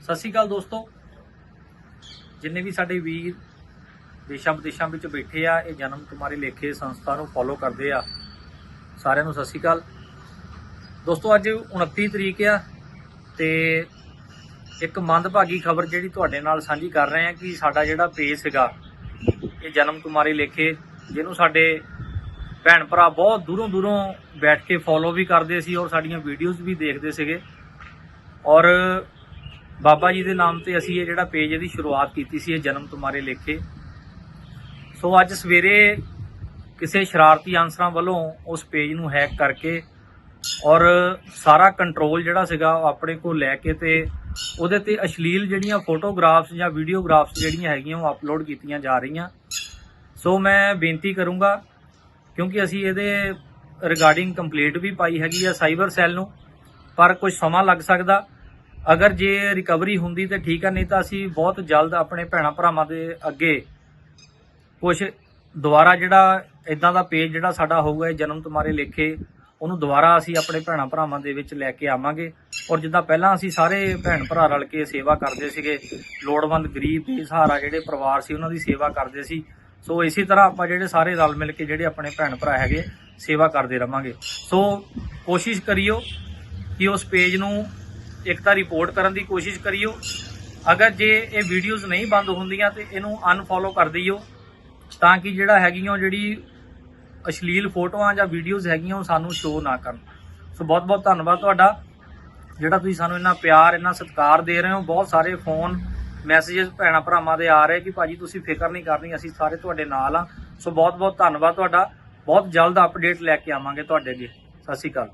ਸਤਿ ਸ਼੍ਰੀ ਅਕਾਲ ਦੋਸਤੋ। ਜਿੰਨੇ ਵੀ ਸਾਡੇ ਵੀਰ ਦੇਸ਼ਾਂ ਵਿਦੇਸ਼ਾਂ ਵਿੱਚ ਬੈਠੇ ਆ, ਇਹ ਜਨਮ ਕੁਮਾਰੀ ਲੇਖੇ ਸੰਸਥਾ ਨੂੰ ਫੋਲੋ ਕਰਦੇ ਆ, ਸਾਰਿਆਂ ਨੂੰ ਸਤਿ ਸ਼੍ਰੀ ਅਕਾਲ। ਦੋਸਤੋ, ਅੱਜ 29 ਤਰੀਕ ਆ ਤੇ ਇੱਕ ਮੰਦਭਾਗੀ ਖਬਰ ਜਿਹੜੀ ਤੁਹਾਡੇ ਨਾਲ ਸਾਂਝੀ ਕਰ ਰਹੇ ਆ ਕਿ ਸਾਡਾ ਜਿਹੜਾ ਪੇਜ ਸੀਗਾ, ਇਹ ਜਨਮ ਕੁਮਾਰੀ ਲੇਖੇ, ਜਿਹਨੂੰ ਸਾਡੇ ਭੈਣ ਭਰਾ ਬਹੁਤ ਦੂਰੋਂ ਦੂਰੋਂ ਬੈਠ ਕੇ ਫੋਲੋ ਵੀ ਕਰਦੇ ਸੀ ਔਰ ਸਾਡੀਆਂ ਵੀਡੀਓਜ਼ ਵੀ ਦੇਖਦੇ ਸੀਗੇ। ਔਰ ਬਾਬਾ ਜੀ ਦੇ ਨਾਮ ਤੇ ਅਸੀਂ ਇਹ ਜਿਹੜਾ ਪੇਜ ਇਹਦੀ ਸ਼ੁਰੂਆਤ ਕੀਤੀ ਸੀ, ਇਹ ਜਨਮ ਤੁਮਾਰੇ ਲੇਖੇ। ਸੋ ਅੱਜ ਸਵੇਰੇ ਕਿਸੇ ਸ਼ਰਾਰਤੀ ਅਨਸਰਾਂ ਵੱਲੋਂ ਉਸ ਪੇਜ ਨੂੰ ਹੈਕ ਕਰਕੇ ਔਰ ਸਾਰਾ ਕੰਟਰੋਲ ਜਿਹੜਾ ਸੀਗਾ ਉਹ ਆਪਣੇ ਕੋਲ ਲੈ ਕੇ ਤੇ ਉਹਦੇ ਤੇ ਅਸ਼ਲੀਲ ਜਿਹੜੀਆਂ ਫੋਟੋਗ੍ਰਾਫਸ ਜਾਂ ਵੀਡੀਓਗ੍ਰਾਫਸ ਜਿਹੜੀਆਂ ਹੈਗੀਆਂ ਉਹ ਅਪਲੋਡ ਕੀਤੀਆਂ ਜਾ ਰਹੀਆਂ। ਸੋ ਮੈਂ ਬੇਨਤੀ ਕਰੂੰਗਾ, ਕਿਉਂਕਿ ਅਸੀਂ ਇਹਦੇ ਰਿਗਾਰਡਿੰਗ ਕੰਪਲੀਟ ਵੀ ਪਾਈ ਹੈਗੀ ਆ ਸਾਈਬਰ ਸੈੱਲ ਨੂੰ, ਪਰ ਕੁਝ ਸਮਾਂ ਲੱਗ ਸਕਦਾ। ਅਗਰ ਜੇ ਰਿਕਵਰੀ ਹੁੰਦੀ ਤੇ ਠੀਕ ਆ, ਨਹੀਂ ਤਾਂ ਅਸੀਂ ਬਹੁਤ ਜਲਦ ਆਪਣੇ ਭੈਣਾ ਭਰਾਵਾਂ ਦੇ ਅੱਗੇ ਕੁਝ ਦੁਬਾਰਾ ਜਿਹੜਾ ਇਦਾਂ ਦਾ ਪੇਜ ਜਿਹੜਾ ਸਾਡਾ ਹੋਊਗਾ ਜਨਮ ਤੁਮਾਰੇ ਲੇਖੇ, ਉਹਨੂੰ ਦੁਬਾਰਾ ਅਸੀਂ ਆਪਣੇ ਭੈਣਾ ਭਰਾਵਾਂ ਦੇ ਵਿੱਚ ਲੈ ਕੇ ਆਵਾਂਗੇ। ਔਰ ਜਿੱਦਾਂ ਪਹਿਲਾਂ ਅਸੀਂ ਸਾਰੇ ਭੈਣ ਭਰਾ ਰਲ ਕੇ ਸੇਵਾ ਕਰਦੇ ਸੀਗੇ, ਲੋੜਵੰਦ ਗਰੀਬ ਬੇਸਹਾਰਾ ਜਿਹੜੇ ਪਰਿਵਾਰ ਸੀ, ਉਹਨਾਂ ਦੀ ਸੇਵਾ ਕਰਦੇ ਸੀ। ਸੋ ਇਸੇ ਤਰ੍ਹਾਂ ਆਪਾਂ ਜਿਹੜੇ ਸਾਰੇ ਰਲ ਮਿਲ ਕੇ ਜਿਹੜੇ ਆਪਣੇ ਭੈਣ ਭਰਾ ਹੈਗੇ, ਸੇਵਾ ਕਰਦੇ ਰਵਾਂਗੇ। ਸੋ ਕੋਸ਼ਿਸ਼ ਕਰਿਓ ਕਿ ਉਸ ਪੇਜ ਨੂੰ ਇੱਕ ਤਾਂ ਰਿਪੋਰਟ ਕਰਨ ਦੀ ਕੋਸ਼ਿਸ਼ ਕਰਿਓ ਅਗਰ ਜੇ ਇਹ ਵੀਡੀਓਜ਼ ਨਹੀਂ ਬੰਦ ਹੁੰਦੀਆਂ ਤੇ ਇਹਨੂੰ ਅਨਫੋਲੋ ਕਰ ਦਿਓ ਤਾਂ ਕਿ ਜਿਹੜਾ ਹੈਗੀਆਂ ਉਹ ਜਿਹੜੀ ਅਸ਼ਲੀਲ ਫੋਟੋਆਂ ਜਾਂ ਵੀਡੀਓਜ਼ ਹੈਗੀਆਂ ਉਹ ਸਾਨੂੰ ਸ਼ੋਅ ਨਾ ਕਰਨ ਸੋ ਬਹੁਤ ਬਹੁਤ ਧੰਨਵਾਦ ਤੁਹਾਡਾ ਜਿਹੜਾ ਤੁਸੀਂ ਸਾਨੂੰ ਇੰਨਾ ਪਿਆਰ ਇੰਨਾ ਸਤਿਕਾਰ ਦੇ ਰਹੇ ਹੋ ਬਹੁਤ ਸਾਰੇ ਫੋਨ ਮੈਸੇजेस ਭੈਣਾਂ ਭਰਾਵਾਂ ਦੇ ਆ ਰਹੇ ਕਿ ਭਾਜੀ ਤੁਸੀਂ ਫਿਕਰ ਨਹੀਂ ਕਰਨੀ ਅਸੀਂ ਸਾਰੇ ਤੁਹਾਡੇ ਨਾਲ ਆ ਸੋ ਬਹੁਤ ਬਹੁਤ ਧੰਨਵਾਦ ਤੁਹਾਡਾ ਬਹੁਤ ਜਲਦ ਅਪਡੇਟ ਲੈ ਕੇ ਆਵਾਂਗੇ ਤੁਹਾਡੇ ਅੱਗੇ ਸਤਿ ਸ਼੍ਰੀ ਅਕਾਲ